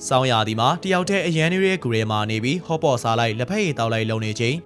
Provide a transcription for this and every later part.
။စောင်းရာဒီမှာတယောက်တည်းအရန်နေတဲ့ဂူရဲမှာနေပြီးဟော့ပေါ့စားလိုက်လက်ဖက်ရည်တောက်လိုက်လုံနေချိန်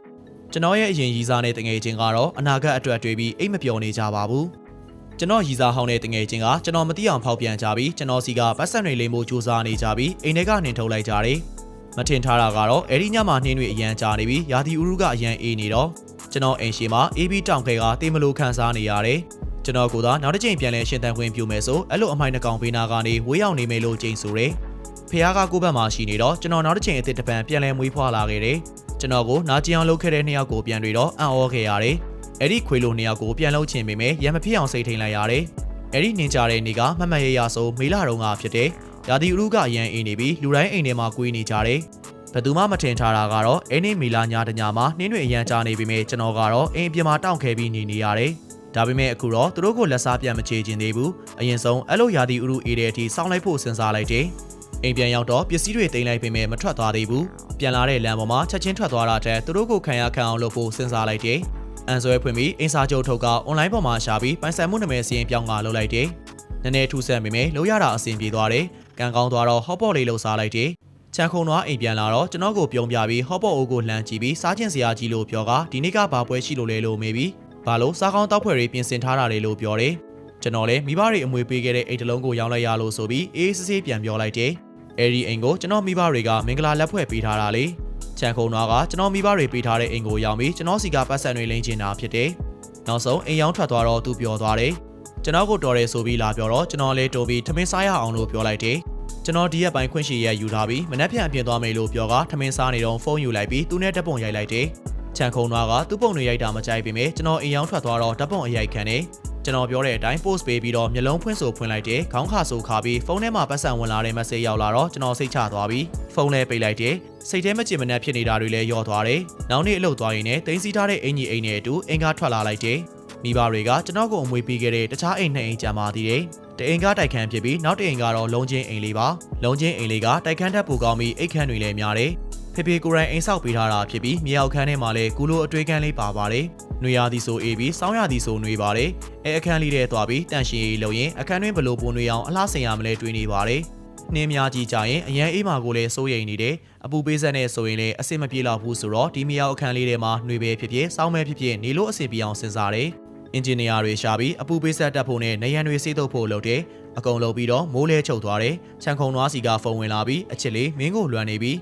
ကျွန်တော်ရဲ့အရင်ရီစားနဲ့တငယ်ချင်းကတော့အနာဂတ်အတွက်တွေးပြီးအိတ်မပျော်နေကြပါဘူး။ကျွန်တော်ရီစားဟောင်းတဲ့တငယ်ချင်းကကျွန်တော်မသိအောင်ဖောက်ပြန်ကြပြီးကျွန်တော်စီကပတ်စံတွေလိမ်ဖို့ကြိုးစားနေကြပြီးအိမ်ထဲကနှင်ထုတ်လိုက်ကြတယ်။မထင်ထားတာကတော့အဲ့ဒီညမှာနှင်းတွေအရန်ကြာနေပြီးရာသီဥတုကအရန်အေးနေတော့ကျွန်တော်အိမ်ရှိမှာ AB တောင်ခဲကတေးမလို့ခန်းစားနေရတယ်။ကျွန်တော်ကသာနောက်တစ်ချိန်ပြန်လဲရှင်တန်ခွင့်ပြုမယ်ဆိုအဲ့လိုအမိုက်နှကောင်ပေးနာကနေဝေးရောက်နေမယ်လို့ကြိမ်ဆိုတယ်။ ဖះကကိုယ့်ဘက်မှာရှိနေတော့ကျွန်တော်နောက်တစ်ချိန်အစ်စ်တစ်ပံပြန်လဲမွေးဖွာလာခဲ့တယ်။ကျွန်တော်ကိုနာကျင်အောင်လုပ်ခဲ့တဲ့နှစ်ယောက်ကိုပြန်တွေ့တော့အံ့ဩခဲ့ရတယ်။အဲ့ဒီခွေလိုနှစ်ယောက်ကိုပြန်လုပ်ချင်ပေမဲ့ရံမဖြစ်အောင်စိတ်ထိန်လိုက်ရတယ်။အဲ့ဒီနင်ကြတဲ့နေ့ကမမတ်ရရဆိုမေလာတုန်းကဖြစ်တဲ့ရာသီဥတုကအရန်အေးနေပြီးလူတိုင်းအိမ်ထဲမှာကွေးနေကြတယ်။ဘယ်သူမှမထင်ထားတာကတော့အဲ့ဒီမေလာညာတညာမှာနှင်းတွေအရန်ကြာနေပြီမဲ့ကျွန်တော်ကတော့အိမ်အပြင်မှာတောင့်ခဲပြီးနေနေရတယ်။ဒါပေမဲ့အခုတော့သူတို့ကိုလက်စားပြန်မချေခြင်းသေးဘူး။အရင်ဆုံးအဲ့လိုရာသီဥတုအေးတဲ့အထိစောင်းလိုက်ဖို့စဉ်းစားလိုက်တယ်။ အိမ်ပြန်ရောက်တော့ပစ္စည်းတွေတင်လိုက်ပေမဲ့မထွက်သွားသေးဘူး။ပြန်လာတဲ့လမ်းပေါ်မှာချက်ချင်းထွက်သွားတာတဲ့သူတို့ကိုခံရခံအောင်လုပ်ဖို့စဉ်းစားလိုက်တယ်။အန်ဆွဲဖွင့်ပြီးအင်စာချုပ်ထုတ်ကအွန်လိုင်းပေါ်မှာရှာပြီးပိုင်ဆိုင်မှုနာမည်စီရင်ပြောင်းကလုပ်လိုက်တယ်။နည်းနည်းထူးဆန်းပေမဲ့လိုရတာအဆင်ပြေသွားတယ်။ကံကောင်းသွားတော့ဟော့ပေါ့လေးလှုပ်စားလိုက်တယ်။ချန်ခုံတော့အိမ်ပြန်လာတော့ကျွန်တော်ကိုပြုံးပြပြီးဟော့ပေါ့အိုးကိုလှမ်းကြည့်ပြီးစားကျင်စရာကြီးလို့ပြောကဒီနေ့ကဘာပွဲရှိလို့လဲလို့မေးပြီးဘာလို့စားကောင်းတောက်ဖွဲ့တွေပြင်ဆင်ထားတာလေလို့ပြောတယ်။ကျွန်တော်လည်းမိဘတွေအမွေပေးခဲ့တဲ့အိမ်တစ်လုံးကိုရောင်းလိုက်ရလို့ဆိုပြီးအေးအေးဆေးဆေးပြန်ပြောလိုက်တယ်။ အဲဒီအိမ်ကိုကျွန်တော်မိဘတွေကမင်္ဂလာလက်ဖွဲ့ပေးထားတာလေ။ချန်ခုံတော့ကကျွန်တော်မိဘတွေပေးထားတဲ့အိမ်ကိုရောင်းပြီးကျွန်တော်စီကပတ်စံတွေလိမ့်ချင်တာဖြစ်တယ်။နောက်ဆုံးအိမ်ရောင်းထွက်သွားတော့သူပြောသွားတယ်။ကျွန်တော်ကိုတော်တယ်ဆိုပြီးလာပြောတော့ကျွန်တော်လည်းတိုးပြီးထမင်းစားရအောင်လို့ပြောလိုက်တယ်။ကျွန်တော်ဒီရက်ပိုင်းခွင့်ရှိရက်ယူထားပြီးမနှက်ပြန်အပြင်သွားမယ်လို့ပြောကထမင်းစားနေတော့ဖုန်းယူလိုက်ပြီးသူနဲ့တက်ပုံရိုက်လိုက်တယ်။ချန်ခုံတော့ကသူ့ပုံတွေရိုက်တာမကြိုက်ပေမဲ့ကျွန်တော်အိမ်ရောင်းထွက်သွားတော့တက်ပုံအရိုက်ခံတယ်။ ကျွန်တော်ပြောတဲ့အတိုင်း post ပေးပြီးတော့မျက်လုံးဖွင့်ဆိုဖွင့်လိုက်တယ်ခေါင်းခါဆိုခါပြီးဖုန်းထဲမှာပတ်စံဝင်လာတဲ့ message ရောက်လာတော့ကျွန်တော်စိတ်ချသွားပြီးဖုန်းလည်းပိတ်လိုက်တယ်စိတ်ထဲမကြင်မနှက်ဖြစ်နေတာတွေလည်းယော့သွားတယ်နောက်နေ့အလုပ်သွားရင်လည်းတင်းစီထားတဲ့အင်ကြီးအိမ်နဲ့အတူအင်ကားထွက်လာလိုက်တယ်မိဘတွေကကျွန်တော်ကိုအမွေပေးခဲ့တဲ့တခြားအိမ်နှစ်အိမ်ကြံပါသေးတယ်တအိမ်ကတိုက်ခန်းဖြစ်ပြီးနောက်တအိမ်ကတော့လုံးချင်းအိမ်လေးပါလုံးချင်းအိမ်လေးကတိုက်ခန်းထက်ပိုကောင်းပြီးအိတ်ခန်းတွေလည်းများတယ်ဖေဖေကိုရိုင်းအိမ်ဆောက်ပေးထားတာဖြစ်ပြီးမြေအောက်ခန်းထဲမှာလည်းကူလိုအတွေးခန်းလေးပါပါတယ်။ နှွေရသည်ဆိုအေးပြီးစောင်းရသည်ဆိုနှွေပါတယ်။အဲအခန်းလေးထဲသွားပြီးတန့်ရှင်းရေးလုပ်ရင်အခန်းတွင်းဘလို့ပုံနှွေအောင်အလားဆင်ရမလဲတွေးနေပါတယ်။နှင်းများကြီးကြရင်အရန်အေးမာကိုလည်းစိုးရိမ်နေတယ်။အပူပေးဆက်နဲ့ဆိုရင်လည်းအဆင်မပြေတော့ဘူးဆိုတော့ဒီမြေအောက်အခန်းလေးထဲမှာနှွေပဲဖြစ်ဖြစ်စောင်းပဲဖြစ်ဖြစ်နေလို့အဆင်ပြေအောင်စဉ်းစားတယ်။အင်ဂျင်နီယာတွေရှာပြီးအပူပေးဆက်တက်ဖို့နဲ့နယံတွေစေးထုတ်ဖို့လုပ်တယ်။အကုန်လုပ်ပြီးတော့မိုးလဲချုပ်သွားတယ်။ချန်ခုံနွားစီကဖုန်းဝင်လာပြီးအချစ်လေးမင်းကိုလွမ်းနေပြီး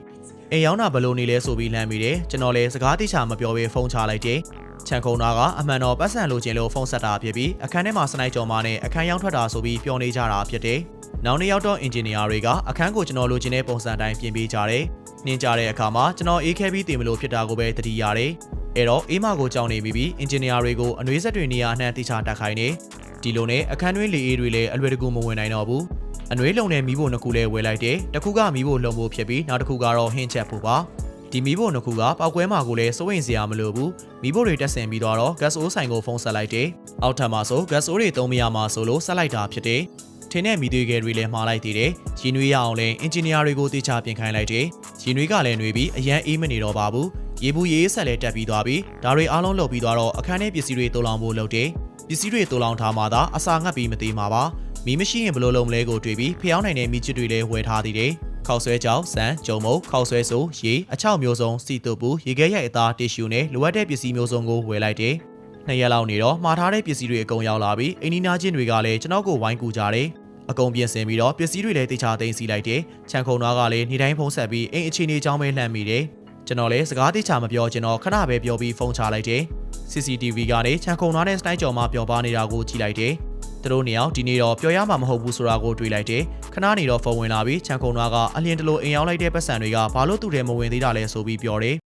အိမ်ရောက်တာဘလို့နေလဲဆိုပြီးလှမ်းမိတယ်ကျွန်တော်လည်းစကားတိချာမပြောဘဲဖုန်းချလိုက်တယ် ချန်ခုံနာကအမှန်တော့ပတ်စံလိုချင်လို့ဖုန်းဆက်တာဖြစ်ပြီးအခန်းထဲမှာစနိုက်ကြော်မာနဲ့အခန်းရောက်ထွက်တာဆိုပြီးပြောနေကြတာဖြစ်တယ်နောက်နေ့ရောက်တော့အင်ဂျင်နီယာတွေကအခန်းကိုကျွန်တော်လိုချင်တဲ့ပုံစံတိုင်းပြင်ပေးကြတယ်နှင်းကြတဲ့အခါမှာကျွန်တော်အေးခဲပြီးတင်မလို့ဖြစ်တာကိုပဲသတိရတယ်အဲ့တော့အေးမကိုကြောင်းနေပြီးပြီးအင်ဂျင်နီယာတွေကိုအနှွေးဆက်တွေနေရာအနှံ့တိချတက်ခိုင်းနေဒီလိုနဲ့အခန်းတွင်းလေအေးတွေလည်းအလွယ်တကူမဝင်နိုင်တော့ဘူးအနှွေးလုံနဲ့မီးဖို့နှစ်ခုလဲဝယ်လိုက်တယ်တစ်ခုကမီးဖို့လုံဖို့ဖြစ်ပြီးနောက်တစ်ခုကတော့ဟင်းချက်ဖို့ပါ ဒီမီးဖို့နှစ်ခုကပောက်ကွဲမှာကိုလည်းစိုးရင်စရာမလိုဘူးမီးဖို့တွေတက်ဆင်ပြီးတော့ gas အိုးဆိုင်ကိုဖုန်းဆက်လိုက်တယ်အောက်ထပ်မှာဆို gas အိုးတွေသုံးမရမှာဆိုလို့ဆက်လိုက်တာဖြစ်တယ်ထင်းနဲ့မီသွေးကယ်တွေလည်းမှားလိုက်သေးတယ်။ရင်းနှွေးရအောင်လည်းအင်ဂျင်နီယာတွေကိုတေချာပြင်ခိုင်းလိုက်တယ်။ရင်းနှွေးကလည်းနှွေးပြီးအရန်အေးမနေတော့ပါဘူး။ရေဘူးရေးဆက်လည်းတက်ပြီးသွားပြီးဒါတွေအားလုံးလုပ်ပြီးသွားတော့အခန်းထဲပစ္စည်းတွေတိုးလောင်ဖို့လုပ်တယ်။ပစ္စည်းတွေတိုးလောင်ထားမှသာအစာငတ်ပြီးမသေးမှာပါ။မီးမရှိရင်ဘလို့လုံးမလဲကိုတွေးပြီးဖျောင်းနိုင်တဲ့မီးချစ်တွေလည်းဝယ်ထားသေးတယ်။ ခောက်ဆွဲကြောင်စံဂျုံမုတ်ခောက်ဆွဲဆိုရေအချောက်မျိုးစုံစီတုပ်ပူရေခဲရိုက်အသားတီရှူနဲ့လိုအပ်တဲ့ပစ္စည်းမျိုးစုံကိုဝယ်လိုက်တယ်။နှစ်ရက်လောက်နေတော့မှားထားတဲ့ပစ္စည်းတွေအကုန်ရောက်လာပြီးအိမ်နီးနားချင်းတွေကလည်းကျွန်တော်ကိုဝိုင်းကူကြတယ်။အကုန်ပြင်ဆင်ပြီးတော့ပစ္စည်းတွေလည်းတေချာသိမ်းစီလိုက်တယ်။ချန်ခုံသားကလည်းနေတိုင်းဖုန်းဆက်ပြီးအိမ်အခြေအနေအကြောင်းပဲလှမ်းမိတယ်။ကျွန်တော်လည်းစကားတေချာမပြောချင်တော့ခဏပဲပြောပြီးဖုန်းချလိုက်တယ်။ CCTV ကနေချန်ခုံသားနဲ့စနိုက်ကြော်မှပျော်ပါနေတာကိုကြည့်လိုက်တယ်။ သူတို့နှစ်ယောက်ဒီနေ့တော့ပျော်ရမှာမဟုတ်ဘူးဆိုတာကိုတွေးလိုက်တယ်။ခဏနေတော့ဖုန်းဝင်လာပြီးချန်ခုံသားကအလျင်တလို့အိမ်ရောက်လိုက်တဲ့ပတ်စံတွေကဘာလို့သူ့ထဲမဝင်သေးတာလဲဆိုပြီးပြောတယ်